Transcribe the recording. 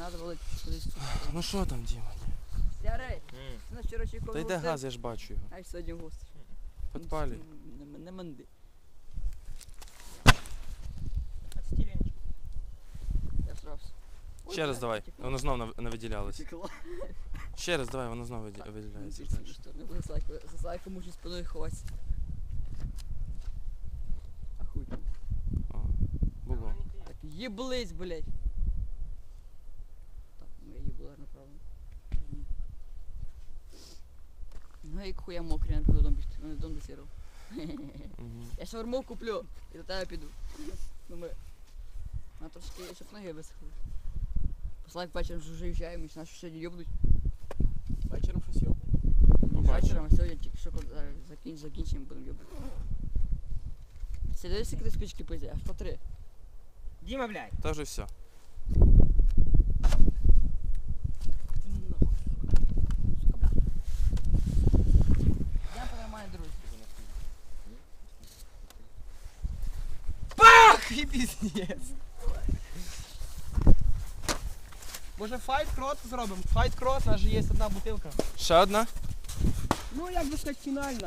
Надо було кудись. Ну що там, Діма? Нас вчора чекав. Та йде газ, я ж бачу його. Ай, сьогодні гості. Підпалюй. Не, не манди. Я срався. Ще раз давай. Воно знов навиділялось. Текла. Ще раз давай, воно знов виділяється. Не. За зайку можу спиною ховатися. Ахуй. О, Було. Так, їблись, блядь. Так, ну я їблар направо. Ну як хуя мокрий, я не дом бігти, мене дом досірав. Я шаурму куплю і до тебе піду. Ну ми. На трошки, щоб ноги висохли. Послать вечором вже виїжджаємо, і наші сьогодні йобнуть. Вечором щось йоб. Вечором, а сьогодні тільки що коли закінч, закінчимо, будемо йобнути. Сидиш, скільки спички пиздя, аж по три. Діма, блядь. Та вже все. друзі. Ах, і піздець. Може файт крот зробимо? Файт крот, у нас же є одна бутилка. Ще одна? Ну як би сказати, фінальна.